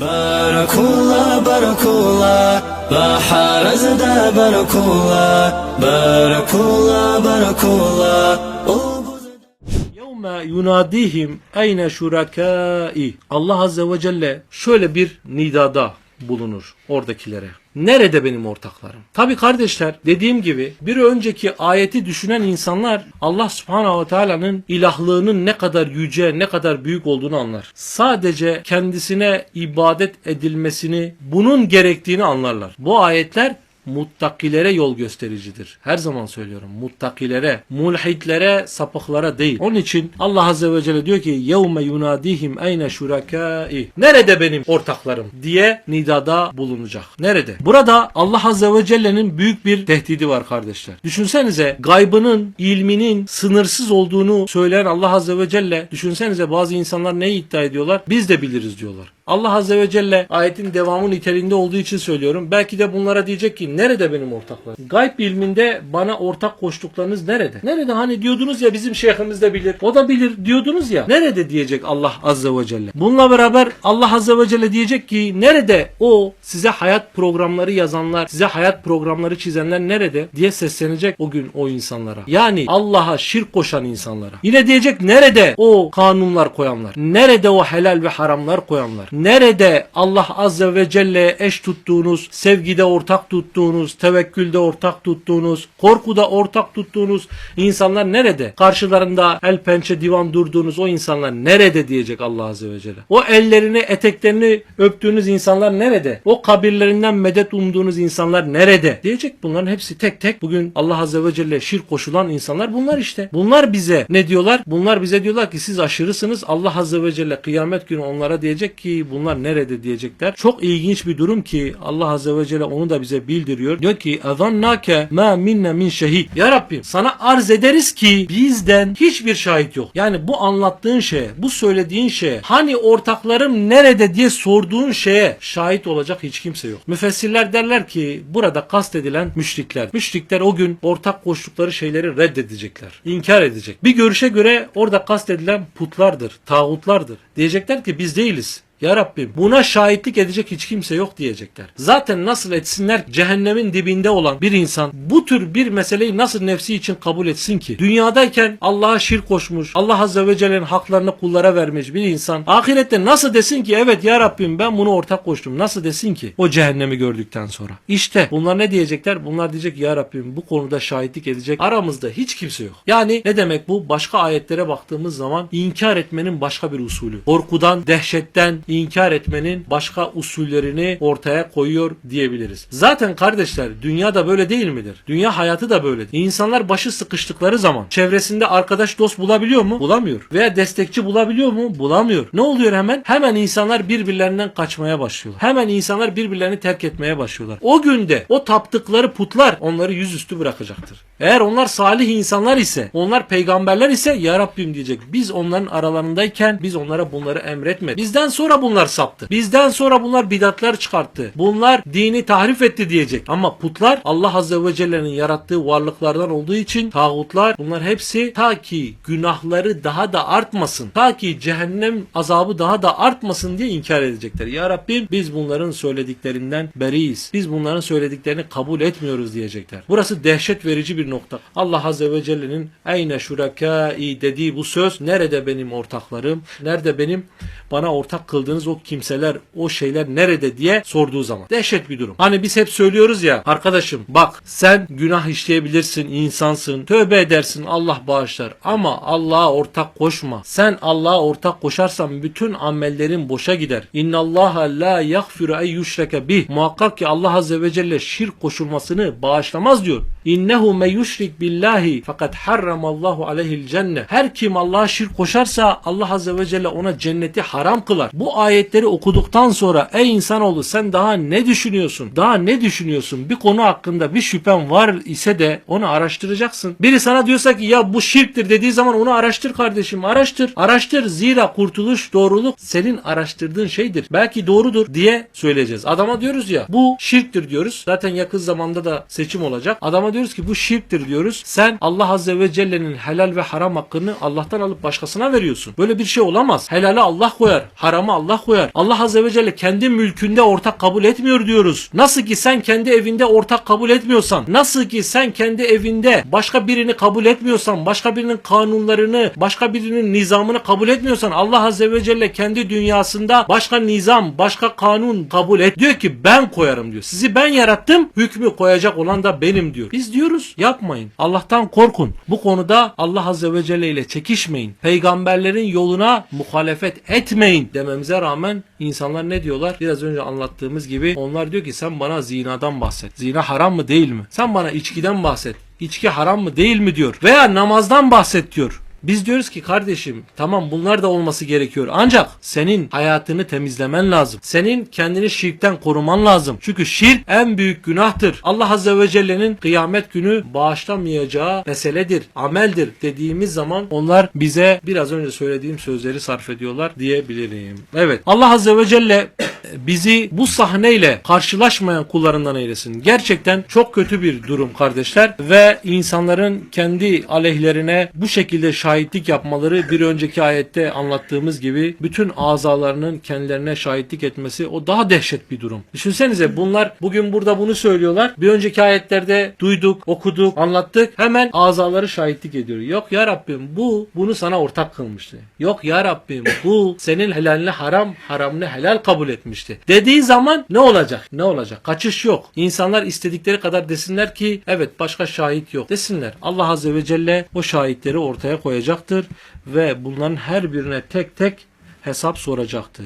Barakullah, barakullah, baharazda barakullah, barakullah, barakullah. Yevme yunadihim eyne şurakâi. Allah Azze ve Celle şöyle bir nidada bulunur oradakilere. Nerede benim ortaklarım? Tabi kardeşler dediğim gibi bir önceki ayeti düşünen insanlar Allah subhanahu ve teala'nın ilahlığının ne kadar yüce ne kadar büyük olduğunu anlar. Sadece kendisine ibadet edilmesini bunun gerektiğini anlarlar. Bu ayetler muttakilere yol göstericidir. Her zaman söylüyorum. Muttakilere, mulhitlere, sapıklara değil. Onun için Allah Azze ve Celle diyor ki yevme yunadihim eyne şurakai. Nerede benim ortaklarım diye nidada bulunacak. Nerede? Burada Allah Azze ve Celle'nin büyük bir tehdidi var kardeşler. Düşünsenize gaybının, ilminin sınırsız olduğunu söyleyen Allah Azze ve Celle düşünsenize bazı insanlar ne iddia ediyorlar? Biz de biliriz diyorlar. Allah Azze ve Celle ayetin devamı niteliğinde olduğu için söylüyorum. Belki de bunlara diyecek ki nerede benim ortaklarım? Gayb ilminde bana ortak koştuklarınız nerede? Nerede? Hani diyordunuz ya bizim şeyhimiz de bilir. O da bilir diyordunuz ya. Nerede diyecek Allah Azze ve Celle? Bununla beraber Allah Azze ve Celle diyecek ki nerede o size hayat programları yazanlar, size hayat programları çizenler nerede diye seslenecek o gün o insanlara. Yani Allah'a şirk koşan insanlara. Yine diyecek nerede o kanunlar koyanlar? Nerede o helal ve haramlar koyanlar? Nerede Allah Azze ve Celle'ye eş tuttuğunuz, sevgide ortak tuttuğunuz, tevekkülde ortak tuttuğunuz, korkuda ortak tuttuğunuz insanlar nerede? Karşılarında el pençe divan durduğunuz o insanlar nerede diyecek Allah Azze ve Celle. O ellerini, eteklerini öptüğünüz insanlar nerede? O kabirlerinden medet umduğunuz insanlar nerede? Diyecek bunların hepsi tek tek bugün Allah Azze ve Celle şirk koşulan insanlar bunlar işte. Bunlar bize ne diyorlar? Bunlar bize diyorlar ki siz aşırısınız. Allah Azze ve Celle kıyamet günü onlara diyecek ki bunlar nerede diyecekler. Çok ilginç bir durum ki Allah Azze ve Celle onu da bize bildiriyor. Diyor ki ezannake ma minne min şehid. Ya Rabbim sana arz ederiz ki bizden hiçbir şahit yok. Yani bu anlattığın şeye, bu söylediğin şeye, hani ortaklarım nerede diye sorduğun şeye şahit olacak hiç kimse yok. Müfessirler derler ki burada kastedilen müşrikler. Müşrikler o gün ortak koştukları şeyleri reddedecekler. inkar edecek. Bir görüşe göre orada kastedilen putlardır, tağutlardır. Diyecekler ki biz değiliz. Ya Rabbim buna şahitlik edecek hiç kimse yok diyecekler. Zaten nasıl etsinler cehennemin dibinde olan bir insan bu tür bir meseleyi nasıl nefsi için kabul etsin ki? Dünyadayken Allah'a şirk koşmuş, Allah Azze ve Celle'nin haklarını kullara vermiş bir insan ahirette nasıl desin ki evet ya Rabbim ben bunu ortak koştum. Nasıl desin ki o cehennemi gördükten sonra? İşte bunlar ne diyecekler? Bunlar diyecek ya Rabbim bu konuda şahitlik edecek aramızda hiç kimse yok. Yani ne demek bu? Başka ayetlere baktığımız zaman inkar etmenin başka bir usulü. Korkudan, dehşetten, inkar etmenin başka usullerini ortaya koyuyor diyebiliriz. Zaten kardeşler dünya da böyle değil midir? Dünya hayatı da böyledir. İnsanlar başı sıkıştıkları zaman çevresinde arkadaş dost bulabiliyor mu? Bulamıyor. Veya destekçi bulabiliyor mu? Bulamıyor. Ne oluyor hemen? Hemen insanlar birbirlerinden kaçmaya başlıyorlar. Hemen insanlar birbirlerini terk etmeye başlıyorlar. O günde o taptıkları putlar onları yüzüstü bırakacaktır. Eğer onlar salih insanlar ise, onlar peygamberler ise ya Rabbim diyecek. Biz onların aralarındayken biz onlara bunları emretmedik. Bizden sonra bunlar saptı. Bizden sonra bunlar bidatlar çıkarttı. Bunlar dini tahrif etti diyecek. Ama putlar Allah Azze ve Celle'nin yarattığı varlıklardan olduğu için tağutlar bunlar hepsi ta ki günahları daha da artmasın. Ta ki cehennem azabı daha da artmasın diye inkar edecekler. Ya Rabbim biz bunların söylediklerinden beriyiz. Biz bunların söylediklerini kabul etmiyoruz diyecekler. Burası dehşet verici bir nokta. Allah Azze ve Celle'nin eyne şurakai dediği bu söz nerede benim ortaklarım? Nerede benim bana ortak kıldığınız o kimseler, o şeyler nerede diye sorduğu zaman. Dehşet bir durum. Hani biz hep söylüyoruz ya arkadaşım bak sen günah işleyebilirsin, insansın, tövbe edersin Allah bağışlar ama Allah'a ortak koşma. Sen Allah'a ortak koşarsan bütün amellerin boşa gider. İnna Allah la yaghfiru ey yushrake bih. Muhakkak ki Allah Azze ve Celle şirk koşulmasını bağışlamaz diyor. İnnehu me yushrik billahi fakat harramallahu aleyhil cennet. Her kim Allah'a şirk koşarsa Allah Azze ve Celle ona cenneti haram kılar. Bu ayetleri okuduktan sonra ey insanoğlu sen daha ne düşünüyorsun? Daha ne düşünüyorsun? Bir konu hakkında bir şüphen var ise de onu araştıracaksın. Biri sana diyorsa ki ya bu şirktir dediği zaman onu araştır kardeşim. Araştır. Araştır. Zira kurtuluş, doğruluk senin araştırdığın şeydir. Belki doğrudur diye söyleyeceğiz. Adama diyoruz ya bu şirktir diyoruz. Zaten yakın zamanda da seçim olacak. Adama Diyoruz ki bu şirktir diyoruz. Sen Allah Azze ve Celle'nin helal ve haram hakkını Allah'tan alıp başkasına veriyorsun. Böyle bir şey olamaz. Helali Allah koyar. Haramı Allah koyar. Allah Azze ve Celle kendi mülkünde ortak kabul etmiyor diyoruz. Nasıl ki sen kendi evinde ortak kabul etmiyorsan, nasıl ki sen kendi evinde başka birini kabul etmiyorsan, başka birinin kanunlarını, başka birinin nizamını kabul etmiyorsan Allah Azze ve Celle kendi dünyasında başka nizam, başka kanun kabul et. Diyor ki ben koyarım diyor. Sizi ben yarattım, hükmü koyacak olan da benim diyor. Biz diyoruz yapmayın. Allah'tan korkun. Bu konuda Allah Azze ve Celle ile çekişmeyin. Peygamberlerin yoluna muhalefet etmeyin dememize rağmen insanlar ne diyorlar? Biraz önce anlattığımız gibi onlar diyor ki sen bana zinadan bahset. Zina haram mı değil mi? Sen bana içkiden bahset. İçki haram mı değil mi diyor. Veya namazdan bahset diyor. Biz diyoruz ki kardeşim tamam bunlar da olması gerekiyor. Ancak senin hayatını temizlemen lazım. Senin kendini şirkten koruman lazım. Çünkü şirk en büyük günahtır. Allah Azze ve Celle'nin kıyamet günü bağışlamayacağı meseledir, ameldir dediğimiz zaman onlar bize biraz önce söylediğim sözleri sarf ediyorlar diyebilirim. Evet Allah Azze ve Celle bizi bu sahneyle karşılaşmayan kullarından eylesin. Gerçekten çok kötü bir durum kardeşler ve insanların kendi aleyhlerine bu şekilde şahitlik yapmaları bir önceki ayette anlattığımız gibi bütün azalarının kendilerine şahitlik etmesi o daha dehşet bir durum. Düşünsenize bunlar bugün burada bunu söylüyorlar. Bir önceki ayetlerde duyduk, okuduk, anlattık. Hemen azaları şahitlik ediyor. Yok ya Rabbim bu bunu sana ortak kılmıştı. Yok ya Rabbim bu senin helalini haram, haramını helal kabul etmişti. Dediği zaman ne olacak? Ne olacak? Kaçış yok. İnsanlar istedikleri kadar desinler ki evet başka şahit yok desinler. Allah Azze ve Celle o şahitleri ortaya koyacaktır ve bunların her birine tek tek hesap soracaktır.